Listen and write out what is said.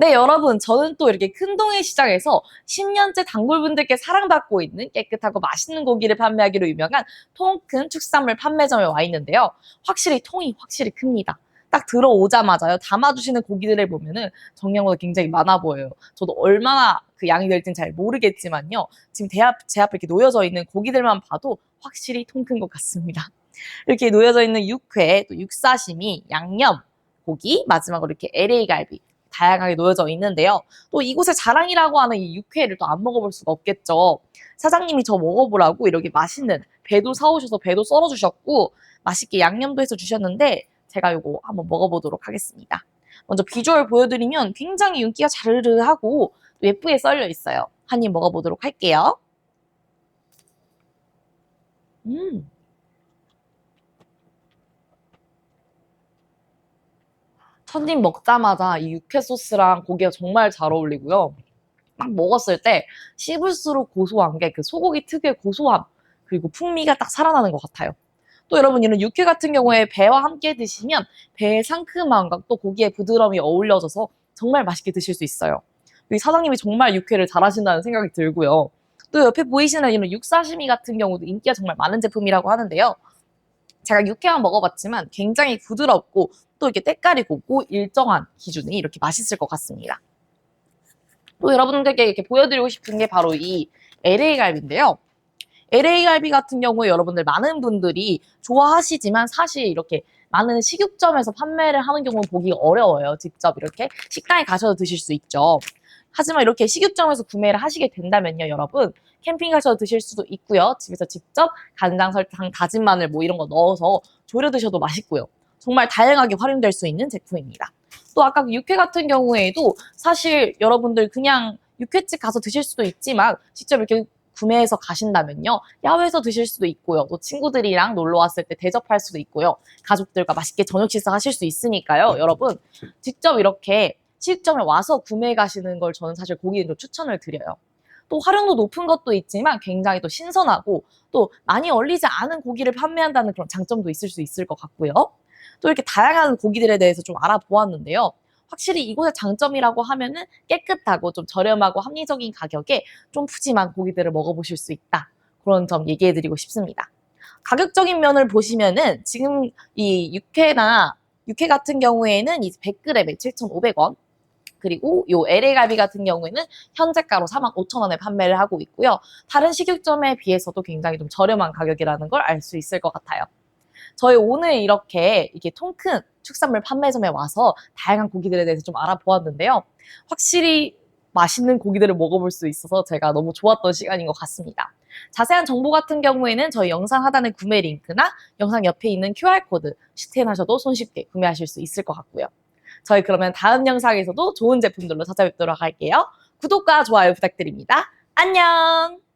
네, 여러분, 저는 또 이렇게 큰 동해 시장에서 10년째 단골분들께 사랑받고 있는 깨끗하고 맛있는 고기를 판매하기로 유명한 통 큰 축산물 판매점에 와 있는데요. 확실히 통이 확실히 큽니다. 딱 들어오자마자요, 담아주시는 고기들을 보면은 정량보다 굉장히 많아 보여요. 저도 얼마나 그 양이 될지는 잘 모르겠지만요. 지금 대 앞, 제 앞에 이렇게 놓여져 있는 고기들만 봐도 확실히 통 큰 것 같습니다. 이렇게 놓여져 있는 육회, 또 육사시미, 양념, 고기, 마지막으로 이렇게 LA 갈비, 다양하게 놓여져 있는데요. 또 이곳의 자랑이라고 하는 이 육회를 또 안 먹어볼 수가 없겠죠. 사장님이 저 먹어보라고 이렇게 맛있는 배도 사오셔서 배도 썰어주셨고 맛있게 양념도 해서 주셨는데 제가 이거 한번 먹어보도록 하겠습니다. 먼저 비주얼 보여드리면 굉장히 윤기가 자르르하고 또 예쁘게 썰려 있어요. 한 입 먹어보도록 할게요. 음. 첫 입 먹자마자 이 육회 소스랑 고기가 정말 잘 어울리고요. 막 먹었을 때 씹을수록 고소한 게 그 소고기 특유의 고소함 그리고 풍미가 딱 살아나는 것 같아요. 또 여러분 이런 육회 같은 경우에 배와 함께 드시면 배의 상큼함과 또 고기의 부드러움이 어울려져서 정말 맛있게 드실 수 있어요. 이 사장님이 정말 육회를 잘하신다는 생각이 들고요. 또 옆에 보이시는 이런 육사시미 같은 경우도 인기가 정말 많은 제품이라고 하는데요. 제가 육회만 먹어봤지만 굉장히 부드럽고 또 이렇게 때깔이 곱고 일정한 기준이 이렇게 맛있을 것 같습니다. 또 여러분들께 이렇게 보여드리고 싶은 게 바로 이 LA 갈비인데요. LA 갈비 같은 경우에 여러분들 많은 분들이 좋아하시지만 사실 이렇게 많은 식육점에서 판매를 하는 경우는 보기 어려워요. 직접 이렇게 식당에 가셔서 드실 수 있죠. 하지만 이렇게 식육점에서 구매를 하시게 된다면요, 여러분. 캠핑 가셔서 드실 수도 있고요. 집에서 직접 간장, 설탕, 다진 마늘 뭐 이런 거 넣어서 졸여 드셔도 맛있고요. 정말 다양하게 활용될 수 있는 제품입니다. 또 아까 그 육회 같은 경우에도 사실 여러분들 그냥 육회집 가서 드실 수도 있지만 직접 이렇게 구매해서 가신다면요. 야외에서 드실 수도 있고요. 또 친구들이랑 놀러 왔을 때 대접할 수도 있고요. 가족들과 맛있게 저녁 식사 하실 수 있으니까요. 여러분, 직접 이렇게 식점에 와서 구매해 가시는 걸 저는 사실 고기는 추천을 드려요. 또 활용도 높은 것도 있지만 굉장히 또 신선하고 또 많이 얼리지 않은 고기를 판매한다는 그런 장점도 있을 수 있을 것 같고요. 또 이렇게 다양한 고기들에 대해서 좀 알아보았는데요. 확실히 이곳의 장점이라고 하면은 깨끗하고 좀 저렴하고 합리적인 가격에 좀 푸짐한 고기들을 먹어보실 수 있다. 그런 점 얘기해드리고 싶습니다. 가격적인 면을 보시면은 지금 이 육회나 육회 같은 경우에는 이 100g에 7,500원. 그리고 요 LA 갈비 같은 경우에는 현재가로 45,000원에 판매를 하고 있고요. 다른 식육점에 비해서도 굉장히 좀 저렴한 가격이라는 걸 알 수 있을 것 같아요. 저희 오늘 이렇게 이게 통큰 축산물 판매점에 와서 다양한 고기들에 대해서 좀 알아보았는데요. 확실히 맛있는 고기들을 먹어볼 수 있어서 제가 너무 좋았던 시간인 것 같습니다. 자세한 정보 같은 경우에는 저희 영상 하단의 구매 링크나 영상 옆에 있는 QR코드 스캔하셔도 손쉽게 구매하실 수 있을 것 같고요. 저희 그러면 다음 영상에서도 좋은 제품들로 찾아뵙도록 할게요. 구독과 좋아요 부탁드립니다. 안녕!